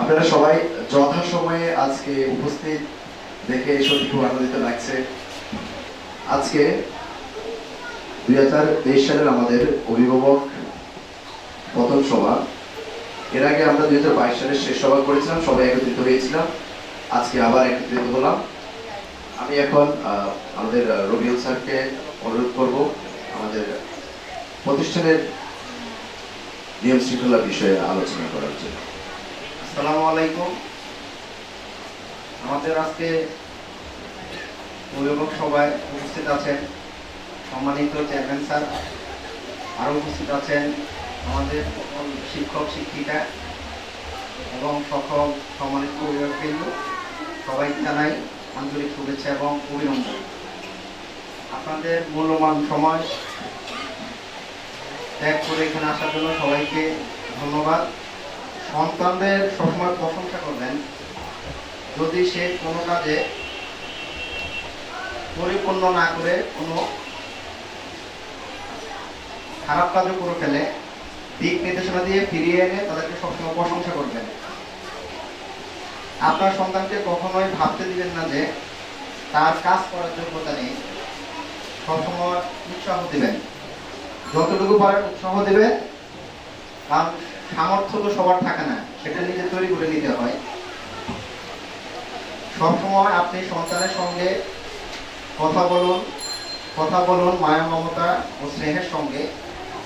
আপনারা সবাই যথাসময়ে আজকে উপস্থিত দেখে সত্যি খুব আনন্দিত লাগছে। আজকে দুই হাজার তেইশ সালের আমাদের অভিভাবক প্রথম সভা। এর আগে আমরা দুই হাজার বাইশ সালের শেষ সভা করেছিলাম, সবাই একত্রিত হয়েছিলাম। আজকে আবার একত্রিত হলাম। আমি এখন আমাদের রবিউল স্যারকে অনুরোধ করব আমাদের প্রতিষ্ঠানের নিয়ম শৃঙ্খলা বিষয়ে আলোচনা করার জন্য। আসসালামু আলাইকুম। আমাদের আজকে অভিভাবক সভায় উপস্থিত আছেন সম্মানিত চেয়ারম্যান স্যার। আরও উপস্থিত আছেন আমাদের শিক্ষক, শিক্ষিকা এবং সকল সম্মানিত অভিভাবকবৃন্দ। সবাই জানাই আন্তরিক শুভেচ্ছা এবং অভিনন্দন। আপনাদের মূল্যবান সময় ত্যাগ করে এখানে আসার জন্য সবাইকে ধন্যবাদ। সন্তানদের সবসময় প্রশংসা করবেন। যদি সে কোনো কাজে পরিপূর্ণ না করে, কোনো খারাপ কাজও করে ফেলে, দিক নির্দেশনা দিয়ে ফিরিয়ে এনে তাদেরকে সবসময় প্রশংসা করবেন। আপনার সন্তানকে কখনোই ভাবতে দিবেন না যে তার কাজ করার যোগ্যতা নেই। সবসময় উৎসাহ দিবেন। যতটুকু পারেন উৎসাহ দেবেন। কারণ সামর্থ্য তো সবার থাকে না, সেটা নিজে তৈরি করে নিতে হয়। সবসময় আপনি সন্তানের সঙ্গে কথা বলুন কথা বলুন মায়া, মমতা ও স্নেহের সঙ্গে।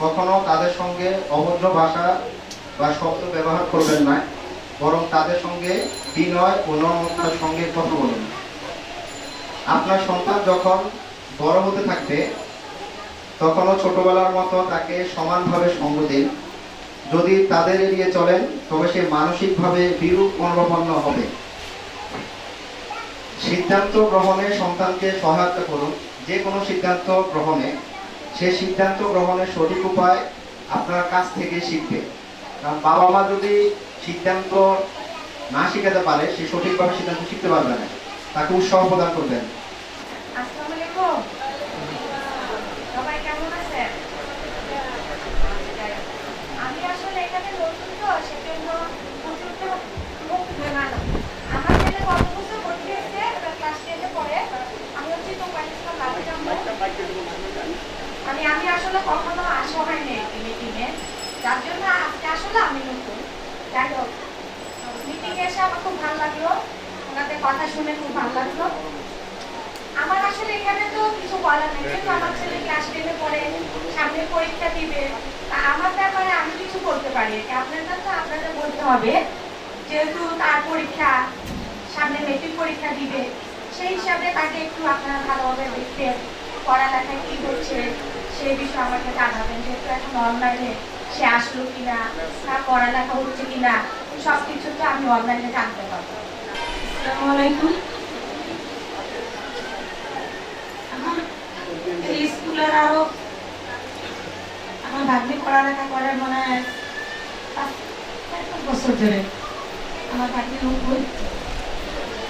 কখনো তাদের সঙ্গে অভদ্র ভাষা বা শব্দ ব্যবহার করবেন না, বরং তাদের সঙ্গে বিনয় ও নমতার সঙ্গে কথা বলুন। আপনার সন্তান যখন বড় হতে থাকবে, তখনও ছোটবেলার মতো তাকে সমানভাবে সঙ্গ দিন। যদি তাদের এড়িয়ে চলেন, তবে সে মানসিকভাবে বিরূপ মনোভাবাপন্ন হবে। সিদ্ধান্ত গ্রহণে সন্তানকে সহায়তা করুন। যে কোনো সিদ্ধান্ত গ্রহণে, সে সিদ্ধান্ত গ্রহণের সঠিক উপায় আপনার কাছ থেকে শিখবে। কারণ বাবা মা যদি সিদ্ধান্ত না শিখাতে পারে, সে সঠিকভাবে সিদ্ধান্ত শিখতে পারবে না। তাকে উৎসাহ প্রদান করবেন আসসালামু আলাইকুম সবাই কেমন আছেন আমি আসলে এখানে নতুন তো আমার আসলে যার জন্য আজকে আসলে আমি নতুন যাই হোক মিটিংয়ে আমার খুব ভালো লাগল ওনাদের কথা শুনে খুব ভালো লাগল আমার আসলে এখানে তো কিছু বলার নেই, যেহেতু আমার ছেলে ক্লাস টেনে পড়ে। সামনে পরীক্ষা দিবে। আমার ব্যাপারে আমি কিছু বলতে পারি। কি আপনাদের তো আপনাদের বলতে হবে, যেহেতু তার পরীক্ষা, সামনে মেট্রিক পরীক্ষা দিবে, সেই হিসাবে তাকে একটু আপনারা ভালোভাবে দেখবেন পড়ালেখায় কি হচ্ছে সেই বিষয়ে আমাকে জানাবেন। যেহেতু এখন অনলাইনে সে আসলো কিনা, তার পড়ালেখা হচ্ছে কিনা, সব কিছু তো আমি অনলাইনে জানতে পারব। আসসালামু আলাইকুম। আমার স্কুলের আরও ভাগ্নি পড়ালেখা করে মনে হয় বছর ধরে। আমার ভাগ্নি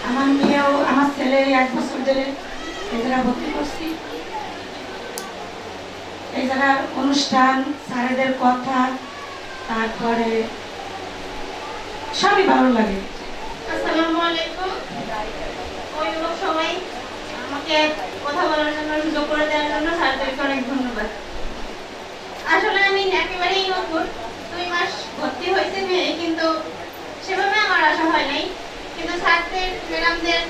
আমার মেয়েও, আমার ছেলে এক বছর ধরে জায়গায় ভর্তি করছি। জায়গার অনুষ্ঠান, স্যারেদের কথা, তারপরে সবই ভালো লাগে। আসসালামু আলাইকুম। সবাই। আমাকে কথা বলার জন্য, সুযোগ করে দেওয়ার জন্য স্যারদেরকে অনেক ধন্যবাদ। আসলে আমি একেবারেই নতুন। দুই মাস ভর্তি হয়েছে মেয়ে, কিন্তু সেভাবে আমার আশা হয় নাই। কিন্তু স্যারদের, ম্যাডামদের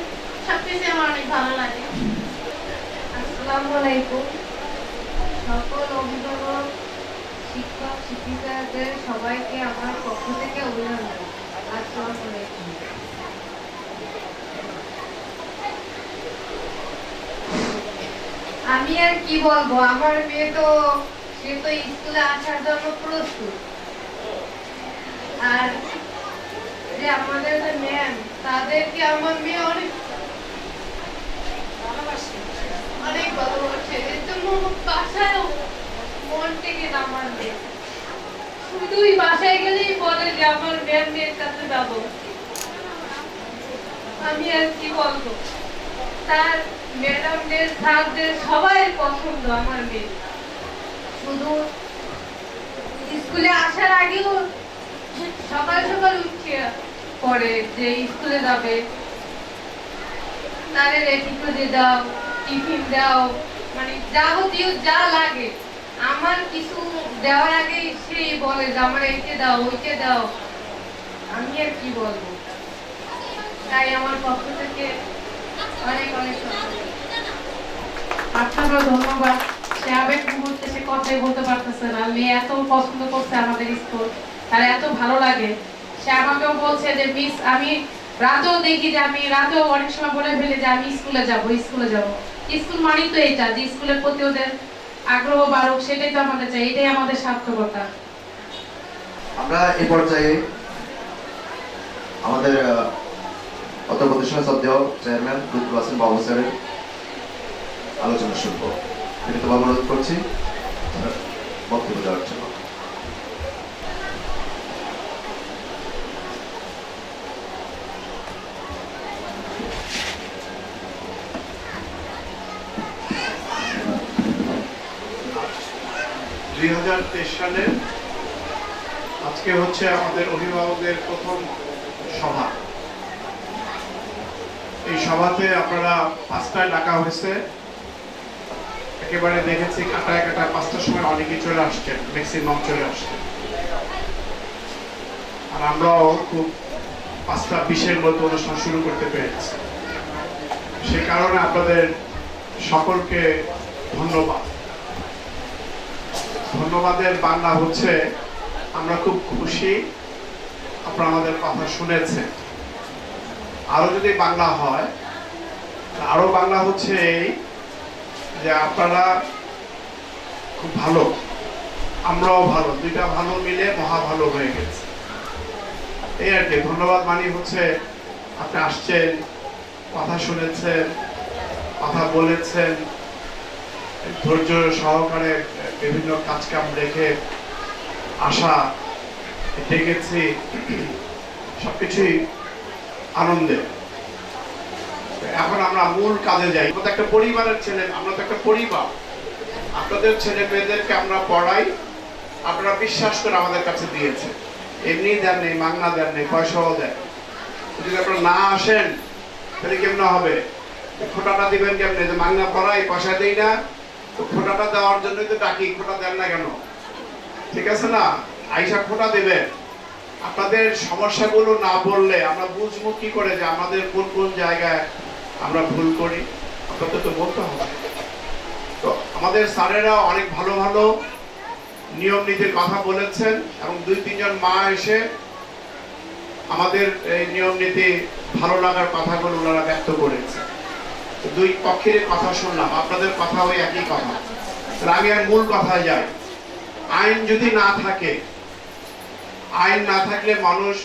সব কিছু আমার অনেক ভালো লাগে। আসসালামু আলাইকুম। সকল অভিভাবক, শিক্ষক, শিক্ষিকাদের সবাইকে আমার পক্ষ থেকে অভিনন্দন। আসসালামু আলাইকুম। আমি আর কি বলব, আমার মেয়ে তো সে তো স্কুলে আসার জন্য প্রস্তুত। আর যে আমাদের যে ম্যাম তাদেরকে আমার মেয়ে অনেক অনেক ভালোবাসে। এর জন্য মন থেকে নামান দেয় শুধুই বাসায় গেলেই বলে যে আমার ম্যামের কাছে যাব। আমি আর কি বলব? তার ম্যাডামদের স্যারদের সবাই পছন্দ আমার মেয়ে। শুধু স্কুলে আসার আগেও সকাল সকাল উঠিয়া পড়ে যে স্কুলে যাবে দাও, টিফিন দাও মানে যাবতীয় যা লাগে। আমার কিছু দেওয়ার আগে সেই বলে যে আমার এইকে দাও ওইকে দাও। আমি আর কি বলব? তাই আমার পক্ষ থেকে অনেক অনেক আপনারও ধন্যবাদ। সে আবেগ মুহূর্তে সে কথাই বলতে পারতেছে না। মেয়ে এত পছন্দ করছে আমাদের স্কুল তার এত ভালো লাগে। সে আমাকেও বলছে যে মিস আমি রাতেও দেখি যে, আমি রাতেও অনেক সময় বলে ফেলি যে, আমি স্কুলে যাব স্কুলে যাব। স্কুল মানেই তো এটা, যে স্কুলের প্রতি ওদের আগ্রহ বাড়ুক, সেটাই তো আমাদের চাই, এটাই আমাদের সার্থকতা। আমরা এই পর্যায়ে আমাদের অত্র প্রতিষ্ঠানের সদ্য চেয়ারম্যান লুৎফুল হাসান বাবু স্যারের আলোচনা শুনব। আমি তোমার অনুরোধ করছি বক্তব্য দেওয়ার জন্য। দুই হাজার তেইশ সালের আজকে হচ্ছে আমাদের অভিভাবকদের প্রথম সভা। এই সভাতে আপনারা পাঁচটায় ডাকা হয়েছে। একেবারে দেখেছি কাটায় কাটায় পাঁচটার সময় অনেকেই চলে আসছেন ম্যাক্সিমাম চলে আসছেন আর আমরাও খুব পাঁচটা বিশের মতো অনুষ্ঠান শুরু করতে পেরেছি। সে কারণে আপনাদের সকলকে ধন্যবাদ। ধন্যবাদের বাংলা হচ্ছে, আমরা খুব খুশি আপনারা আমাদের কথা শুনেছেন। আরও যদি বাংলা হয় আরও বাংলা হচ্ছে এই যে আপনারা খুব ভালো, আমরাও ভালো, দুইটা ভালো মিলে মহা ভালো হয়ে গেছে। এই আর কি, ধন্যবাদ মানে হচ্ছে আপনি আসছেন, কথা শুনেছেন, কথা বলেছেন, ধৈর্য সহকারে বিভিন্ন কাজ কাম রেখে আসা ডেকেছি সবকিছুই আনন্দের এখন আমরা মূল কাজে যাই। আমরা একটা পরিবারের ছেলে, আমরা তো একটা পরিবার। আপনাদের ছেলে মেয়েদেরকে আমরা পড়াই, আপনারা বিশ্বাস করে আমাদের কাছে দিয়েছে এমনি দেন নেই মাগনা দেন নেই, পয়সাও দেন যদি আপনারা না আসেন, তাহলে কেমন হবে? ফোটাটা দিবেন কেমনে? যে মাগনা পড়াই, পয়সা দেই না, তো ফোটাটা দেওয়ার জন্যই তো ডাকি ফোটা দেন না কেন? ঠিক আছে না? আইসা ফোটা দেবেন। আপনাদের সমস্যাগুলো না বললে আমরা বুঝব কি করে যে আমাদের কোন কোন জায়গায় আমরা ভুল করি আপনাদের তো বলতে হবে। তো আমাদের স্যারেরা অনেক ভালো ভালো নিয়ম নীতির কথা বলেছেন এবং দুই তিনজন মা এসে আমাদের এই নিয়ম নীতি ভালো লাগার কথাগুলো ওনারা ব্যক্ত করেছে দুই পক্ষের কথা শুনলাম, আপনাদের কথা ওই একই কথা। আমি আর মূল কথায় যাই। আইন যদি না থাকে, আইন না থাকলে মানুষ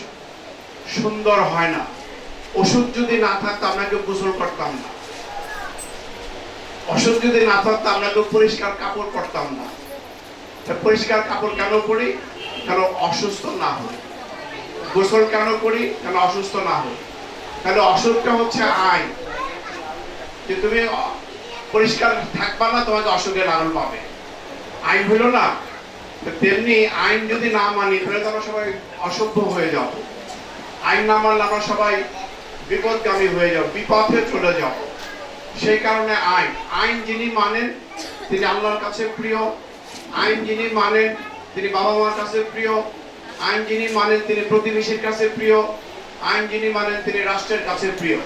সুন্দর হয় না। ওষুধ যদি না থাকতো আমরা কেউ গোসল করতাম না। ওষুধ যদি না থাকতো আমরা কেউ পরিষ্কার কাপড় পরতাম না। পরিষ্কার কাপড় কেন পরি? কেন অসুস্থ না হই। গোসল কেন করি? কেন অসুস্থ না হই। তাহলে অসুখটা হচ্ছে আইন। যে তুমি পরিষ্কার থাকবা না, তোমাকে অসুখের আড়ল পাবে। আইন হইল না। তেমনি আইন যদি না মানি, তাহলে তো আমরা সবাই অসভ্য হয়ে যাব। আইন না মানলে আমরা সবাই বিপদগামী হয়ে যাও, বিপথে চলে যাও। সেই কারণে আইন আইন যিনি মানেন, তিনি আল্লাহর কাছে প্রিয়। আইন যিনি মানেন, তিনি বাবা মার কাছে প্রিয়। আইন যিনি মানেন, তিনি প্রতিবেশীর কাছে প্রিয়। আইন যিনি মানেন, তিনি রাষ্ট্রের কাছে প্রিয়।